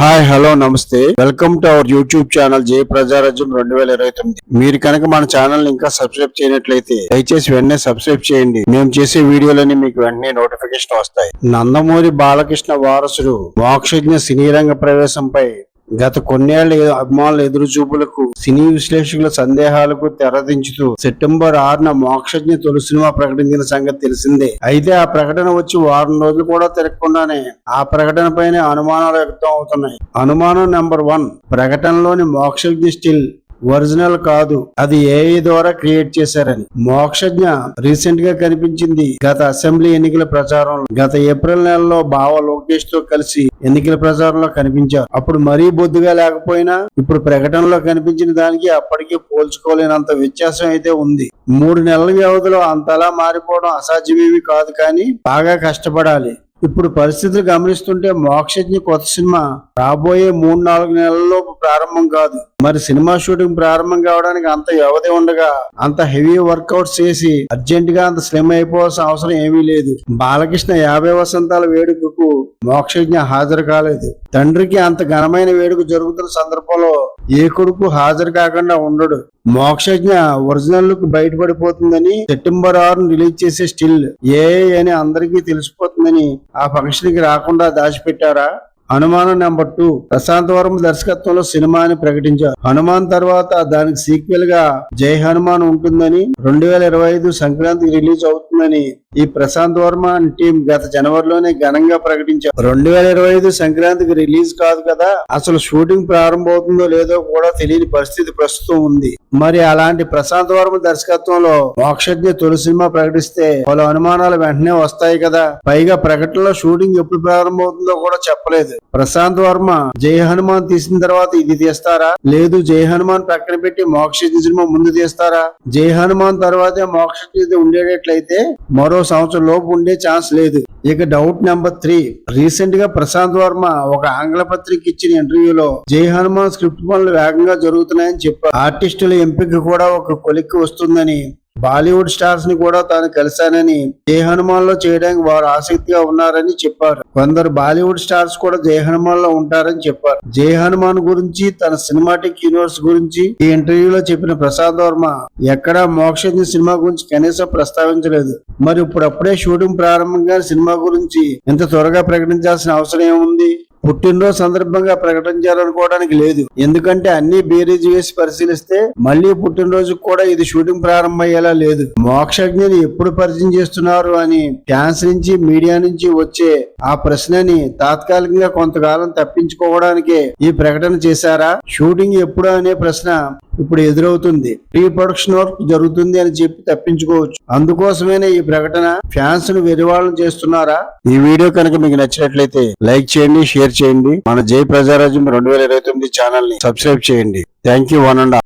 Hi hello నమస్తే. Welcome to our YouTube channel Jaya Prajarajyam రెండు వేల ఇరవై తొమ్మిది. మీరు కనుక మన ఛానల్ ఇంకా సబ్స్క్రైబ్ చేయనట్లయితే దయచేసి వెంటనే సబ్స్క్రైబ్ చేయండి. మేము చేసే వీడియోలని మీకు వెంటనే నోటిఫికేషన్ వస్తాయి. నందమూరి బాలకృష్ణ వారసుడు మోక్షజ్ఞ సినీ రంగ ప్రవేశంపై గత కొన్నేళ్ళ అభిమానుల ఎదురు చూపులకు సినీ విశ్లేషకుల సందేహాలకు తెరదించుతూ సెప్టెంబర్ ఆరున మోక్షజ్ఞ తొలి సినిమా ప్రకటించిన సంగతి తెలిసిందే. అయితే ఆ ప్రకటన వచ్చి వారం రోజులు కూడా తిరగకుండానే ఆ ప్రకటన పైన అనుమానాలు వ్యక్తం అవుతున్నాయి. అనుమానం నెంబర్ వన్ ప్రకటనలోని మోక్షజ్ఞ స్టిల్ ఒరిజినల్ కాదు. అది ఏఐ ద్వారా క్రియేట్ చేశారని. మోక్షజ్ఞ రీసెంట్గా కనిపించింది గత అసెంబ్లీ ఎన్నికల ప్రచారంలో. గత ఏప్రిల్ నెలలో బావ లోకేష్తో కలిసి ఎన్నికల ప్రచారంలో కనిపించారు. అప్పుడు మరీ బొద్దుగా లేకపోయినా ఇప్పుడు ప్రకటనలో కనిపించిన దానికి అప్పటికి పోల్చుకోలేనంత వ్యత్యాసం అయితే ఉంది. మూడు నెలల వ్యవధిలో అంతలా మారిపోవడం అసాధ్యమేమి కాదు కానీ బాగా కష్టపడాలి. ఇప్పుడు పరిస్థితులు గమనిస్తుంటే మోక్షజ్ఞ కొత్త సినిమా రాబోయే మూడు నాలుగు నెలల్లోపు ప్రారంభం కాదు. మరి సినిమా షూటింగ్ ప్రారంభం కావడానికి అంత వ్యవధి ఉండగా అంత హెవీ వర్కౌట్స్ చేసి అర్జెంట్గా అంత స్లిమ్ అయిపోవాల్సిన అవసరం ఏమీ లేదు. బాలకృష్ణ యాభై వసంతాల వేడుకకు మోక్షజ్ఞ హాజరు కాలేదు. తండ్రికి అంత ఘనమైన వేడుక జరుగుతున్న సందర్భంలో ఏ కొడుకు హాజరు కాకుండా ఉండడు. మోక్షజ్ఞ ఒరిజినల్ లుక్ బయటపడిపోతుందని సెప్టెంబర్ ఆరు రిలీజ్ చేసే స్టిల్ ఏ అని అందరికీ తెలిసిపోతుందని ఆ ఫంక్షన్కి రాకుండా దాచిపెట్టారా? హనుమాన్ నెంబర్ టూ ప్రశాంత్ వర్మ దర్శకత్వంలో సినిమాని ప్రకటించారు. హనుమాన్ తర్వాత దానికి సీక్వెల్గా జై హనుమాన్ ఉంటుందని రెండు వేల ఇరవై ఐదు సంక్రాంతికి రిలీజ్ అవుతుందని ఈ ప్రశాంత్ వర్మ టీం గత జనవరిలోనే ఘనంగా ప్రకటించారు. రెండు వేల ఇరవై ఐదు సంక్రాంతికి రిలీజ్ కాదు కదా అసలు షూటింగ్ ప్రారంభమవుతుందో లేదో కూడా తెలియని పరిస్థితి ప్రస్తుతం ఉంది. మరి అలాంటి ప్రశాంత్ వర్మ దర్శకత్వంలో మోక్షజ్ఞ తొలి సినిమా ప్రకటిస్తే పలు అనుమానాలు వెంటనే వస్తాయి కదా. పైగా ప్రకటనలో షూటింగ్ ఎప్పుడు ప్రారంభమవుతుందో కూడా చెప్పలేదు. ప్రశాంత్ వర్మ జై హనుమాన్ తీసిన తర్వాత ఇది తీస్తారా? లేదు జై హనుమాన్ పక్కన పెట్టి మోక్ష సినిమా ముందు తీస్తారా? జై హనుమాన్ తర్వాతే మోక్ష ఉండేటట్లయితే మరో సంవత్సరం లోపు ఉండే ఛాన్స్ లేదు. ఇక డౌట్ నెంబర్ త్రీ రీసెంట్గా ప్రశాంత్ వర్మ ఒక ఆంగ్ల పత్రిక ఇచ్చిన ఇంటర్వ్యూలో జై హనుమాన్ స్క్రిప్ట్ పనులు వేగంగా జరుగుతున్నాయని చెప్పారు. ఆర్టిస్టుల ఎంపిక కూడా ఒక కొలిక్కి వస్తుందని బాలీవుడ్ స్టార్స్ని కూడా తాను కలిశానని జయ హనుమాన్లో చేయడానికి వారు ఆసక్తిగా ఉన్నారని చెప్పారు. కొందరు బాలీవుడ్ స్టార్స్ కూడా జయ హనుమాన్లో ఉంటారని చెప్పారు. జయ హనుమాన్ గురించి తన సినిమాటిక్ యూనివర్స్ గురించి ఈ ఇంటర్వ్యూలో చెప్పిన ప్రసాద్ వర్మ ఎక్కడా మోక్షజ్ఞ సినిమా గురించి కనీసం ప్రస్తావించలేదు. మరి ఇప్పుడప్పుడే షూటింగ్ ప్రారంభంగా సినిమా గురించి ఇంత త్వరగా ప్రకటించాల్సిన అవసరం ఏముంది? పుట్టినరోజు సందర్భంగా ప్రకటించాలనుకోవడానికి లేదు. ఎందుకంటే అన్ని బేరీజ్ వేసి పరిశీలిస్తే మళ్ళీ పుట్టినరోజు కూడా ఇది షూటింగ్ ప్రారంభమయ్యేలా లేదు. మోక్షజ్ఞని ఎప్పుడు పరిచయం చేస్తున్నారు అని ఫ్యాన్స్ నుంచి మీడియా నుంచి వచ్చే ఆ ప్రశ్నని తాత్కాలికంగా కొంతకాలం తప్పించుకోవడానికే ఈ ప్రకటన చేశారా? షూటింగ్ ఎప్పుడు అనే ప్రశ్న ఇప్పుడు ఎదురవుతుంది. ప్రీ ప్రొడక్షన్ వర్క్ జరుగుతుంది అని చెప్పి తప్పించుకోవచ్చు. అందుకోసమేనే ఈ ప్రకటన ఫ్యాన్స్ను వెరివాళ్ళం చేస్తున్నారా? ఈ వీడియో కనుక మీకు నచ్చినట్లయితే లైక్ చేయండి షేర్ చేయండి. మన జై ప్రజారాజ్యం రెండు వేల ఇరవై తొమ్మిది ఛానల్ని సబ్స్క్రైబ్ చేయండి. Thank you one and